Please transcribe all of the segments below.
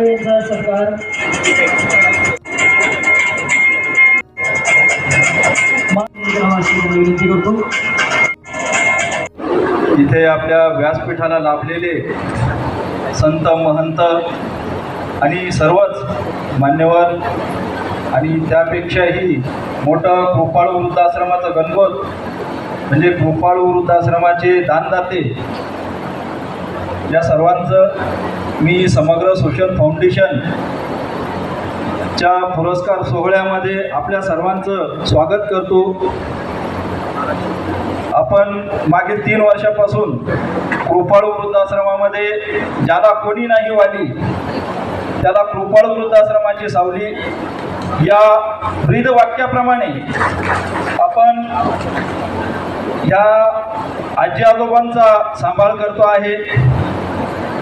सरकार. इथे आपल्या व्यासपीठाला लाभलेले संत महंत आणि सर्वच मान्यवर आणि त्यापेक्षाही मोठं कृपाळू वृद्धाश्रमाचं गणपत म्हणजे कृपाळू वृद्धाश्रमाचे दानदाते या सर्वांचं मी समग्र सोशल फाउंडेशन च्या पुरस्कार सोहळ्यामध्ये आपल्या सर्वांचं स्वागत करतो. आपण मागील तीन वर्षापासून कृपाळू वृद्धाश्रमामध्ये ज्याला कोणी नाही वाली त्याला कृपाळू वृद्धाश्रमाची सावली या ब्रीद वाक्याप्रमाणे आपण या आजी आजोबांचा सांभाळ करतो आहे.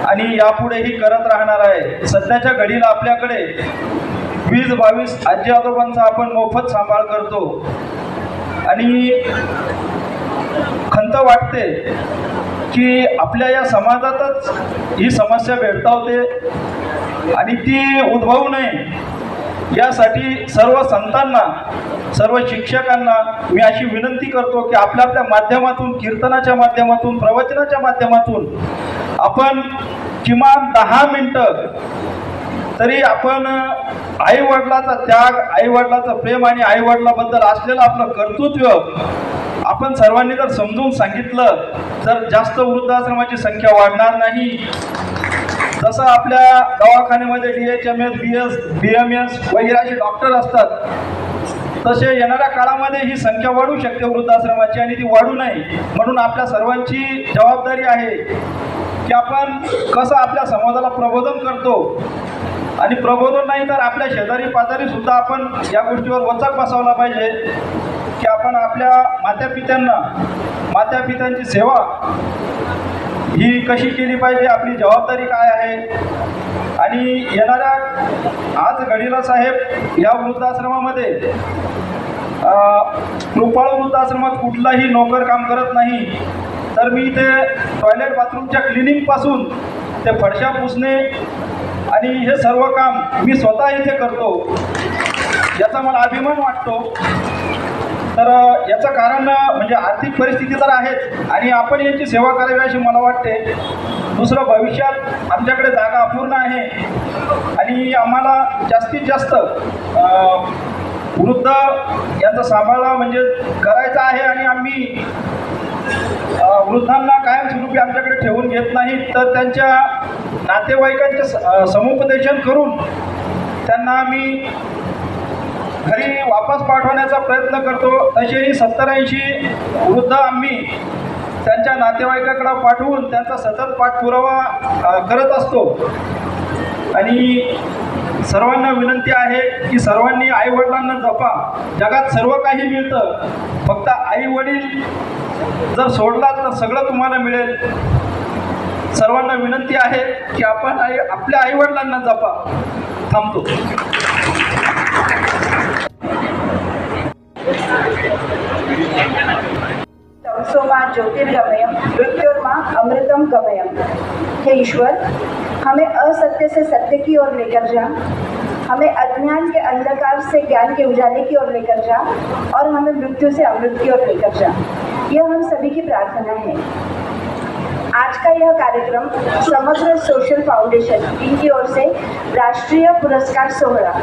आणि यापुढेही करत राहणार आहे. सध्याच्या घडीला आपल्याकडे वीस बावीस आजी आजोबांचा आपण मोफत सांभाळ करतो. आणि खंत वाटते की आपल्या या समाजातच ही समस्या भेडतावते आणि ती उद्भवू नये. यासाठी सर्व संतांना सर्व शिक्षकांना मी अशी विनंती करतो की आपल्या आपल्या माध्यमातून कीर्तनाच्या माध्यमातून प्रवचनाच्या माध्यमातून आपण किमान दहा मिनटं तरी आपण आईवडिलाचा त्याग आईवडिलाचं प्रेम आणि आईवडिलाबद्दल असलेलं आपलं कर्तृत्व आपण सर्वांनी जर समजून सांगितलं तर जास्त वृद्धाश्रमाची संख्या वाढणार नाही. जसं आपल्या दवाखान्यामध्ये D H M S B S B M S वगैरे असे डॉक्टर असतात तसे येणाऱ्या काळामध्ये ही संख्या वाढू शकते वृद्धाश्रमाची आणि ती वाढू नये म्हणून आपल्या सर्वांची जबाबदारी आहे की आपण कसं आपल्या समाजाला प्रबोधन करतो. आणि प्रबोधन नाही तर आपल्या शेजारी पाजारी सुद्धा आपण या गोष्टीवर वचक बसवला पाहिजे की आपण आपल्या मात्यापित्यांना मात्यापित्यांची सेवा ही कशी केली पाहिजे आपली जबाबदारी काय आहे? आणि येणाऱ्या आज घडीला साहेब या वृद्धाश्रमामध्ये कृपाळ वृद्धाश्रमात कुठलाही नोकर काम करत नाही. तर मी इथे टॉयलेट बाथरूमच्या क्लिनिंगपासून ते फडशा पुसणे आणि हे सर्व काम मी स्वतः इथे करतो. याचा मला अभिमान वाटतो. तर याचं कारण म्हणजे आर्थिक परिस्थिती तर आहेच आणि आपण यांची सेवा करावी अशी मला वाटते. दुसरं भविष्यात आमच्याकडे जागा अपूर्ण आहे आणि आम्हाला जास्तीत जास्त वृद्ध यांचा सांभाळा म्हणजे करायचा आहे आणि आम्ही वृद्धांना कायमस्वरूपी आमच्याकडे ठेवून घेत नाही तर त्यांच्या नातेवाईकांचे स- समुपदेशन करून त्यांना आम्ही घरी वापस पाठवण्याचा प्रयत्न करतो. तसेही सत्तर ऐंशी वृद्ध आम्ही त्यांच्या नातेवाईकाकडे पाठवून त्यांचा सतत पाठपुरावा करत असतो. आणि सर्वांना विनंती आहे की सर्वांनी आई वडिलांना जपा. जगात सर्व काही मिळतं. फक्त आई वडील जर सोडला तर सगळं तुम्हाला मिळेल. सर्वांना विनंती आहे की आपण आई आपल्या आई वडिलांना जपा. थांबतो. ज्योतिर्गमयम मृत्युर्मा अमृतम गमयम हे ईश्वर, हमें असत्य से सत्य की ओर लेकर जा। हमें अज्ञान के अंधकार से ज्ञान के उजाले की ओर लेकर जा और हमें मृत्यु से अमृत की ओर लेकर जा। यह हम सभी की प्रार्थना है। आज का यह कार्यक्रम समग्र सोशल फाउंडेशन इनकी ओर से राष्ट्रीय पुरस्कार सोहरा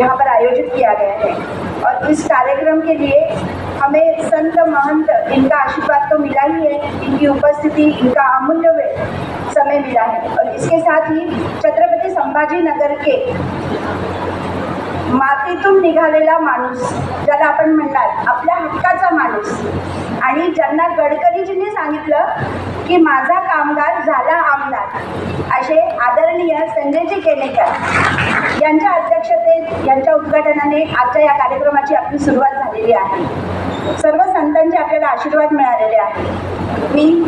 यहाँ पर आयोजित किया गया है। इस कार्यक्रम के लिए हमें संत महंत इनका आशीर्वाद तो मिला ही है इनकी उपस्थिति इनका अमूल्य समय मिला है। और इसके साथ ही छत्रपति संभाजी नगर के मातीतून निघालेला माणूस ज्याला आपण म्हणणार आपल्या हक्काचा माणूस. आणि ज्यांना गडकरीजींनी सांगितलं की माझा कामगार झाला आमदार. असे आदरणीय संजयजी केनेकर यांच्या अध्यक्षतेत यांच्या उद्घाटनाने आजच्या या कार्यक्रमाची आपली सुरुवात झालेली आहे. सर्व संतांचे आपल्याला आशीर्वाद मिळालेले आहे मी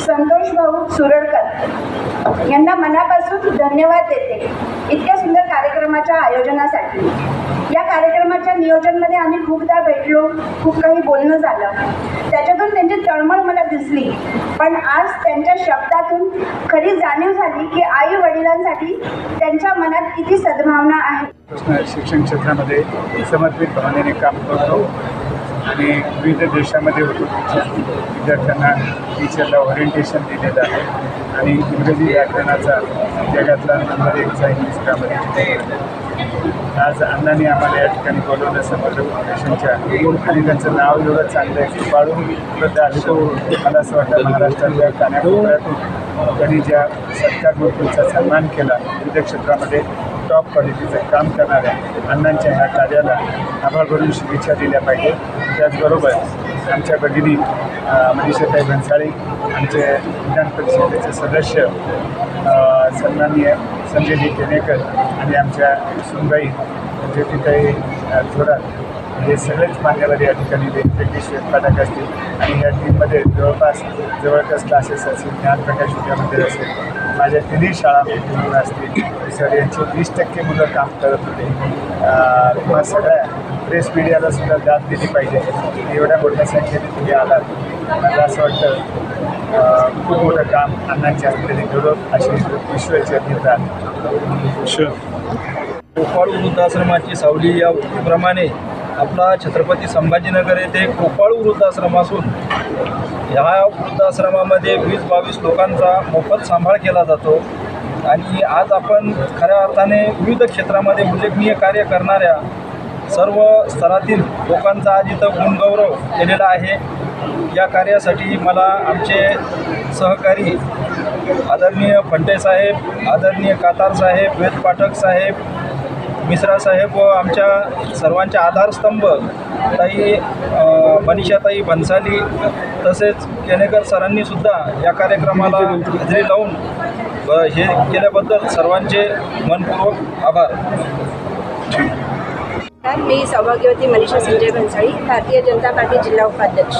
संतोष भाऊ सुरडकर यांना मनापासून धन्यवाद देते. इतक्या सुंदर कार्यक्रमाच्या आयोजनासाठी. या कार्यक्रमाच्या नियोजनमध्ये आम्ही खूपदा भेटलो खूप काही बोलणं झालं. त्याच्यातून त्यांची तळमळ मला दिसली. पण आज त्यांच्या शब्दातून खरी जाणीव झाली की आई वडिलांसाठी त्यांच्या मनात किती सद्भावना आहे. शिक्षण क्षेत्रामध्ये समर्पित भावनेने काम करतो. आणि विविध देशामध्ये होतो. विद्यार्थ्यांना टीचरला ओरिएंटेशन दिलेलं आहे. आणि इंग्रजी व्याकरणाचा जगातला नंबर एकचा इंग्लिश आज अण्णांनी आम्हाला या ठिकाणी बोलवलं समग्र फाउंडेशनच्या आणि त्यांचं नाव एवढं चांगलं आहे की त्या अनुभव मला असं वाटतं महाराष्ट्रातल्या कानाकोपऱ्यातून त्यांनी ज्या सत्कार गोष्टींचा सन्मान केला विविध क्षेत्रामध्ये टॉप क्वालिटीचं काम करणाऱ्या अण्णांच्या ह्या कार्याला आभार भरून शुभेच्छा दिल्या पाहिजे त्याचबरोबर आमच्या भगिनी मनीषाताई म्हणजे भन्साळी आमचे विधान परिषदेचे सदस्य सन्माननीय संजयजी केनेकर आणि आमच्या सुनबाई ज्योतिताई थोरात हे सगळेच मान्यवर या ठिकाणी वेगवेगळे श्वेतपाठक असतील आणि या टीममध्ये जवळपास जवळपास क्लासेस असतील ज्ञानप्रकाश विद्यामंदिर असेल माझ्या तिन्ही शाळांमध्ये मुलं असतील सर यांचे वीस टक्के मुलं काम करत होते. अ, तुम्हा सगळ्या प्रेस मीडियाला सुद्धा दाद दिली पाहिजे. एवढ्या मोठ्या संख्येने तुम्ही आलात. मला असं वाटतं खूप मोठं काम अण्णांच्या हाताने घडवत अशी विश्वाची अभिप्राय कोपाळू वृद्धाश्रमाची सावली या प्रमाणे आपला छत्रपती संभाजीनगर येथे कोपाळू वृद्धाश्रम असून ह्या वृद्धाश्रमामध्ये वीस बावीस लोकांचा मोफत सांभाळ केला जातो. आणि आज आपण खऱ्या अर्थाने विविध क्षेत्रामध्ये उल्लेखनीय कार्य करणाऱ्या सर्व स्तरातील लोकांचा आज इथं गुणगौरव केलेला आहे या कार्यासाठी मला आमचे सहकारी आदरणीय फंटे साहेब आदरणीय कातार साहेब वेद पाठक साहेब मिश्रा साहेब व आमच्या सर्वांचे आधारस्तंभ ताई मनीषाताई भन्साली तसेच केनेकर सरांनी सुद्धा या कार्यक्रमाला हजेरी लावून हे केल्याबद्दल सर्वांचे मनपूर्वक आभार. मी सौभाग्यवती मनीषा संजय भन्साळी भारतीय जनता पार्टी जिल्हा उपाध्यक्ष.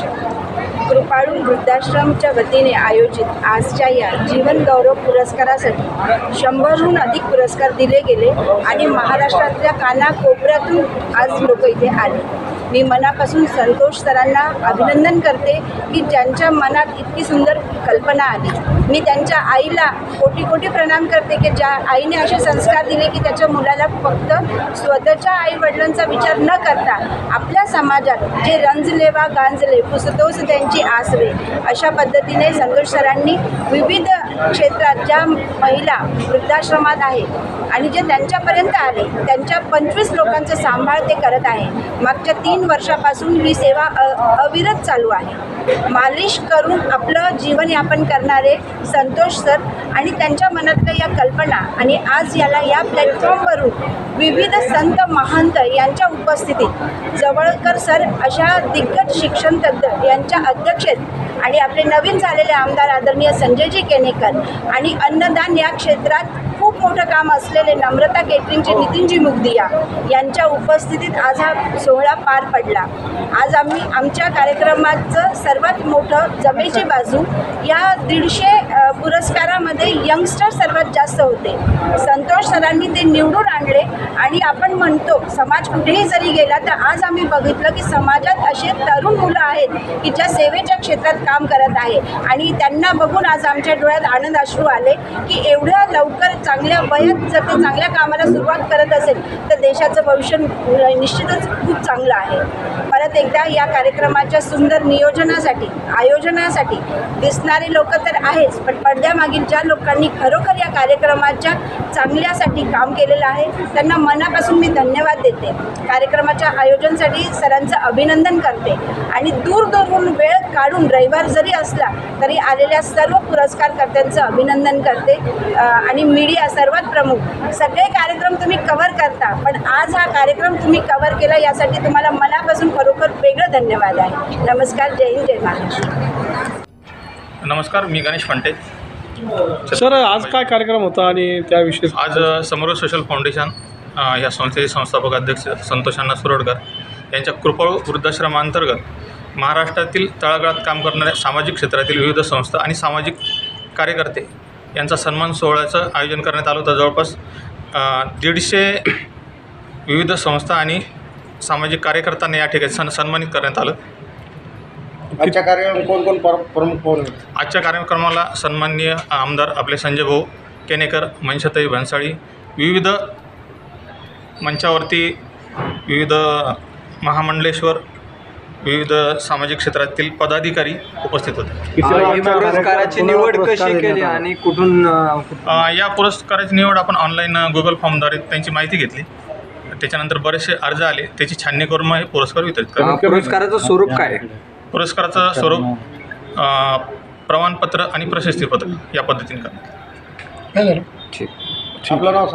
कृपाळू वृद्धाश्रमच्या वतीने आयोजित आजच्या या जीवन गौरव पुरस्कारासाठी शंभरहून अधिक पुरस्कार दिले गेले आणि महाराष्ट्रातल्या कानाकोपऱ्यातून आज लोक इथे आले. मी मनापासून संतोष सरांना अभिनंदन करते की ज्यांच्या मनात इतकी सुंदर कल्पना आली. मी त्यांच्या आईला कोटी कोटी प्रणाम करते की ज्या आईने असे संस्कार दिले की त्याच्या मुलाला फक्त स्वतःच्या आई वडिलांचा विचार न करता आपल्या समाजात जे रंजले वा गांजले पुसतोस त्यांची आसवे अशा पद्धतीने संतोष सरांनी विविध क्षेत्रात ज्या महिला वृद्धाश्रमात आहेत आणि जे त्यांच्यापर्यंत आले त्यांच्या पंचवीस लोकांचं सांभाळ ते करत आहे. मागच्या तीन वर्षापासून ही सेवा अ अविरत चालू आहे. मालिश करून आपलं जीवनयापन करणारे संतोष सर आणि त्यांच्या मनातल्या या कल्पना आणि आज याला या प्लॅटफॉर्मवरून विविध संत महंत यांच्या उपस्थितीत जवळकर सर अशा दिग्गज शिक्षणतज्ञ यांच्या अध्यक्षेत आणि आपले नवीन झालेले आमदार आदरणीय संजयजी केनेकर आणि अन्नदान या क्षेत्रात खूप मोठं काम असलेले नम्रता केटरिंगचे नितीनजी मुगदिया यांच्या उपस्थितीत आज हा सोहळा पार पडला. आज आम्ही आमच्या कार्यक्रमाचं सर्वात मोठं जमेची बाजू या दीडशे पुरस्कारामध्ये यंगस्टर सर्वात जास्त होते. संतोष सरांनी ते निवडून आणले आणि आपण म्हणतो समाज कुठेही जरी गेला तर आज आम्ही बघितलं की समाजात असे तरुण मुलं आहेत की ज्या सेवेच्या क्षेत्रात काम करत आहे. आणि त्यांना बघून आज आमच्या डोळ्यात आनंद अश्रू आले की एवढ्या लवकर चांगल्या वयात जर ते चांगल्या कामाला सुरुवात करत असेल तर देशाचं भविष्य निश्चितच खूप चांगलं आहे. परत एकदा या कार्यक्रमाच्या सुंदर नियोजनासाठी आयोजनासाठी दिसणारे लोक तर आहेच पण पडद्यामागील ज्या लोकांनी खरोखर या कार्यक्रमाच्या चांगल्यासाठी काम केलेलं आहे त्यांना मनापासून मी धन्यवाद देते. कार्यक्रमाच्या आयोजनासाठी सरांचं अभिनंदन करते. आणि दूर वेळ काढून रविवार जरी असला तरी आलेल्या सर्व पुरस्कारकर्त्यांचं अभिनंदन करते. आणि मीडिया सर्वात प्रमुख सगळे कार्यक्रम तुम्ही कव्हर करता पण आज हा कार्यक्रम तुम्ही कव्हर केला यासाठी तुम्हाला मनापासून करू खरोखर वेगळं धन्यवाद आहे. नमस्कार जय हिंद जय महाराष्ट्र. नमस्कार मी गणेश फंटे. सर आज काय कार्यक्रम होता आणि त्याविषयी? आज अ, समग्र सोशल फाउंडेशन या संस्थेचे संस्थापक अध्यक्ष संतोष अण्णा सुरोडकर यांच्या कृपळू वृद्धाश्रमांतर्गत महाराष्ट्रातील तळागाळात काम करणाऱ्या सामाजिक क्षेत्रातील विविध संस्था आणि सामाजिक कार्यकर्ते यांचा सन्मान सोहळ्याचं आयोजन करण्यात आलं होतं. जवळपास दीडशे विविध संस्था आणि सामाजिक कार्यकर्त्यांना या ठिकाणी सन सन्मानित करण्यात आलं. आजच्या कार्यक्रम कोण कोण पर- प्रमुख पाहुणे होते? आजच्या कार्यक्रमाला सन्माननीय आमदार आपले संजय भाऊ केनेकर मनशाताई भन्साळी विविध मंचावरती विविध महामंडलेश्वर विविध सामाजिक क्षेत्रातील पदाधिकारी उपस्थित होते. या पुरस्काराची निवड कशी केली आणि कुठून अ, अ, या पुरस्काराची निवड आपण ऑनलाईन गुगल फॉर्मद्वारे त्यांची माहिती घेतली. त्याच्यानंतर बरेचसे अर्ज आले त्याची छाननी करून मग हे पुरस्कार वितरित अ, करतो पुरस्काराचं स्वरूप काय? आहे? पुरस्काराचं स्वरूप अ, प्रमाणपत्र आणि प्रशस्तीपत्र या पद्धतीने करतात. ठीक. आपलं नाव सांग.